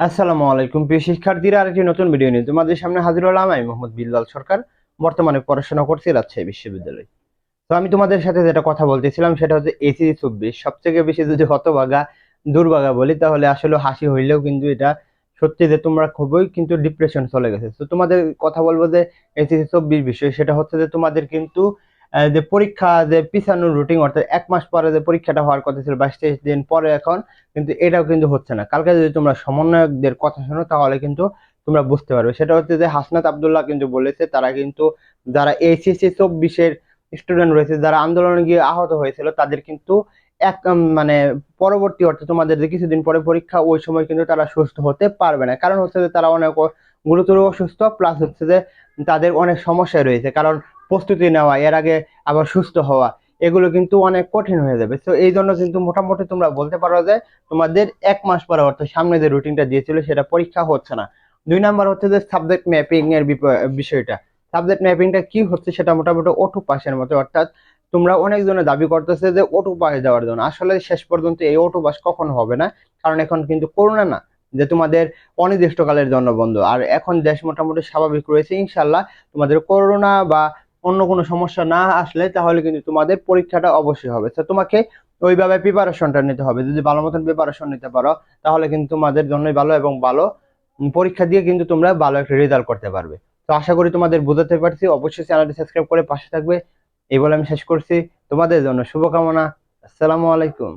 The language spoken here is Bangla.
আসসালামু আলাইকুম, প্রিয় শিক্ষার্থীরা, আরেকটি নতুন ভিডিও নিয়ে তোমাদের সামনে হাজির হলাম। আমি মোহাম্মদ বিল্লাল সরকার, বর্তমানে পড়াশোনা করছি রাজশাহী বিশ্ববিদ্যালয়। তো আমি তোমাদের সাথে যেটা কথা বলতেছিলাম, সেটা হচ্ছে এসিসি চব্বিশ। সবথেকে বেশি যদি হতভাগা, দুর্ভাগা বলি, তাহলে আসলে হাসি হইলেও কিন্তু এটা সত্যি যে তোমরা খুবই কিন্তু ডিপ্রেশন চলে গেছে। তো তোমাদের কথা বলব যে এসিসি চব্বিশ বিষয়, সেটা হচ্ছে যে তোমাদের কিন্তু যে পরীক্ষা, যে পিছানোর রুটিন অর্থাৎ এক মাস পরে যে পরীক্ষাটা হওয়ার কথা ছিল বাইশ তেইশ দিন পরে এখন, কিন্তু এটাও কিন্তু হচ্ছে না। কালকে যদি তোমরা সমন্বয়কদের কথা শোনো, তাহলে কিন্তু তোমরা বুঝতে পারবে। সেটা হচ্ছে যে হাসনাত আবদুল্লাহ কিন্তু বলেছে, তারা কিন্তু যারা এইচএসসি চব্বিশের স্টুডেন্ট রয়েছে, যারা আন্দোলনে গিয়ে আহত হয়েছিল, তাদের কিন্তু এক মানে পরবর্তী অর্থে তোমাদের যে কিছুদিন পরে পরীক্ষা, ওই সময় কিন্তু তারা সুস্থ হতে পারবে না। কারণ হচ্ছে যে তারা অনেক গুরুতর অসুস্থ প্লাস হচ্ছে যে তাদের অনেক সমস্যা রয়েছে। কারণ প্রস্তুতি নেওয়া, এর আগে আবার সুস্থ হওয়া, এগুলো কিন্তু অনেক কঠিন হয়ে যাবে। তো এই জন্য কিন্তু মোটামুটি তোমরা বলতে পারো যে তোমাদের এক মাস পরে অর্থাৎ সামনে যে রুটিনটা দিয়েছিল সেটা পরীক্ষা হচ্ছে না। দুই নাম্বার হচ্ছে যে সাবজেক্ট ম্যাপিং এর বিষয়টা। সাবজেক্ট ম্যাপিংটা কি হচ্ছে সেটা মোটামুটি ওটু পাসের মতো, অর্থাৎ তোমরা অনেকজনে দাবি করতেছে যে ওটু পাস যাওয়ার জন্য। আসলে শেষ পর্যন্ত এই ওটু পাস কখনো হবে না, কারণ এখন কিন্তু করোনা না, যে তোমাদের অনির্দিষ্টকালের জন্য বন্ধ। আর এখন দেশ মোটামুটি স্বাভাবিক রয়েছে, ইনশাল্লাহ তোমাদের করোনা বা অন্য কোনো সমস্যা না আসলে তাহলে কিন্তু তোমাদের পরীক্ষাটা অবশ্যই হবে। তো তোমাকে ওইভাবে প্রিপারেশনটা নিতে হবে। যদি ভালো মতন প্রিপারেশন নিতে পারো, তাহলে কিন্তু তোমাদের জন্যই ভালো এবং ভালো পরীক্ষা দিয়ে কিন্তু তোমরা ভালো একটা রেজাল্ট করতে পারবে। তো আশা করি তোমাদের বোঝাতে পারছি। অবশ্যই চ্যানেলটি সাবস্ক্রাইব করে পাশে থাকবে। এই বলে আমি শেষ করছি। তোমাদের জন্য শুভকামনা। আসসালামু আলাইকুম।